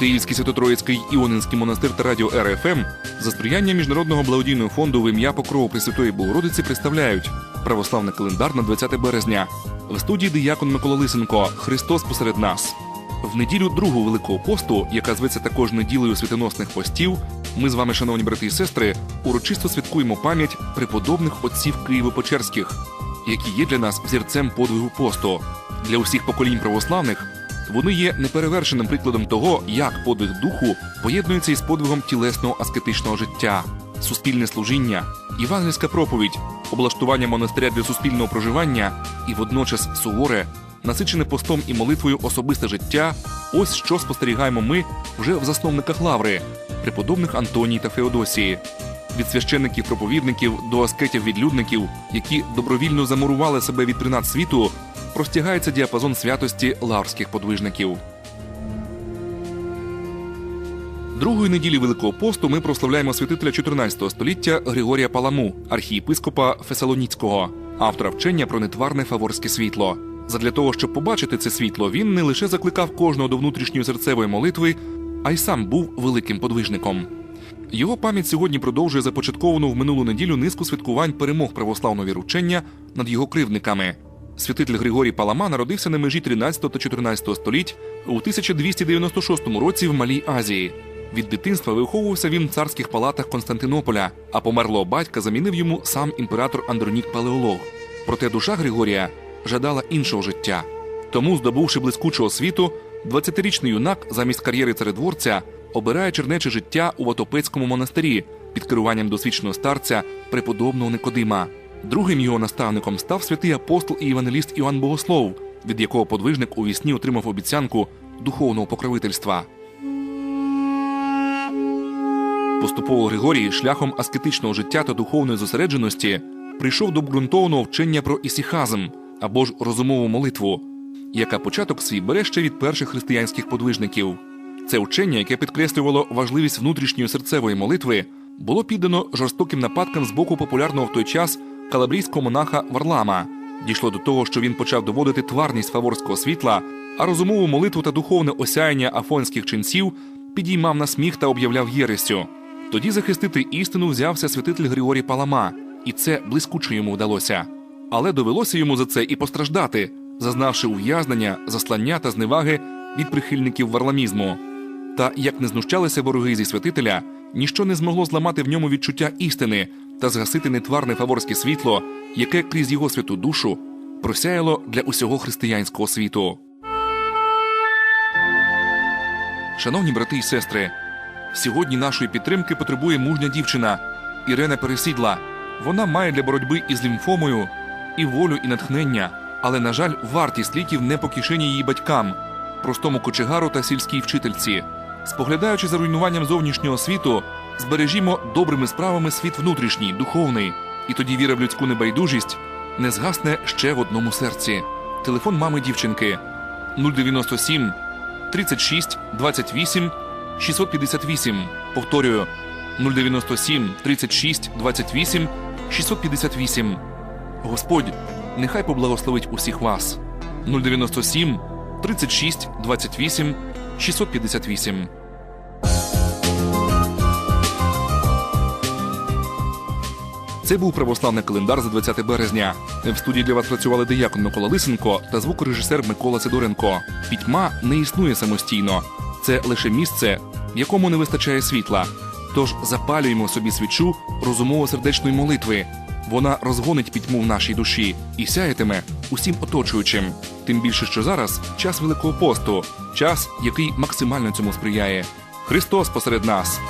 Київський Свято-Троїцький Іонинський монастир та радіо РФМ за сприяння Міжнародного благодійного фонду в ім'я Покрову Пресвятої Богородиці представляють православний календар на 20 березня. В студії диякон Микола Лисенко Христос посеред нас. В неділю другого великого посту, яка зветься також неділею святоносних постів, ми з вами, шановні брати і сестри, урочисто святкуємо пам'ять преподобних отців Києво-Печерських, які є для нас взірцем подвигу посту. Для усіх поколінь православних вони є неперевершеним прикладом того, як подвиг духу поєднується із подвигом тілесного аскетичного життя, суспільне служіння, євангельська проповідь, облаштування монастиря для суспільного проживання і водночас суворе, насичене постом і молитвою особисте життя. Ось що спостерігаємо ми вже в засновниках лаври, преподобних Антоній та Феодосії. Від священників проповідників до аскетів відлюдників, які добровільно замурували себе від принад світу, простягається діапазон святості лаврських подвижників. Другої неділі Великого посту ми прославляємо святителя 14 століття Григорія Паламу, архієпископа Фесалоніцького, автора вчення про нетварне фаворське світло. Задля того, щоб побачити це світло, він не лише закликав кожного до внутрішньої серцевої молитви, а й сам був великим подвижником. Його пам'ять сьогодні продовжує започатковану в минулу неділю низку святкувань перемог православного віручення над його кривдниками. Святитель Григорій Палама народився на межі 13 та 14 століть у 1296 році в Малій Азії. Від дитинства виховувався він в царських палатах Константинополя, а померлого батька замінив йому сам імператор Андронік Палеолог. Проте душа Григорія жадала іншого життя. Тому, здобувши блискучого світу, 20-річний юнак замість кар'єри царедворця обирає чернече життя у Ватопецькому монастирі під керуванням досвідченого старця преподобного Никодима. Другим його наставником став святий апостол і євангеліст Іоанн Богослов, від якого подвижник у вісні отримав обіцянку духовного покровительства. Поступово Григорій шляхом аскетичного життя та духовної зосередженості прийшов до обґрунтованого вчення про ісіхазм або ж розумову молитву, яка початок свій бере ще від перших християнських подвижників. Це вчення, яке підкреслювало важливість внутрішньої серцевої молитви, було піддано жорстоким нападкам з боку популярного в той час калабрійського монаха Варлама. Дійшло до того, що він почав доводити тварність фаворського світла, а розумову молитву та духовне осяяння афонських ченців підіймав на сміх та об'являв єрестю. Тоді захистити істину взявся святитель Григорій Палама, і це блискуче йому вдалося. Але довелося йому за це і постраждати, зазнавши ув'язнення, заслання та зневаги від прихильників варламізму. Та як не знущалися вороги зі святителя, ніщо не змогло зламати в ньому відчуття істини та згасити нетварне фаворське світло, яке крізь його святу душу просяяло для усього християнського світу. Шановні брати і сестри, сьогодні нашої підтримки потребує мужня дівчина Ірена Пересідла. Вона має для боротьби із лімфомою і волю, і натхнення, але, на жаль, вартість ліків не по кишені її батькам, простому кочегару та сільській вчительці. Споглядаючи за руйнуванням зовнішнього світу, збережімо добрими справами світ внутрішній, духовний, і тоді віра в людську небайдужість не згасне ще в одному серці. Телефон мами дівчинки 097 36 28 658. Повторюю 097 36 28 658. Господь, нехай поблагословить усіх вас. 097 36 28 658. Це був православний календар за 20 березня. В студії для вас працювали диякон Микола Лисенко та звукорежисер Микола Сидоренко. Пітьма не існує самостійно. Це лише місце, в якому не вистачає світла. Тож запалюємо собі свічу розумово-сердечної молитви. Вона розгонить пітьму в нашій душі і сяятиме усім оточуючим. Тим більше, що зараз час Великого посту, час, який максимально цьому сприяє. Христос посеред нас.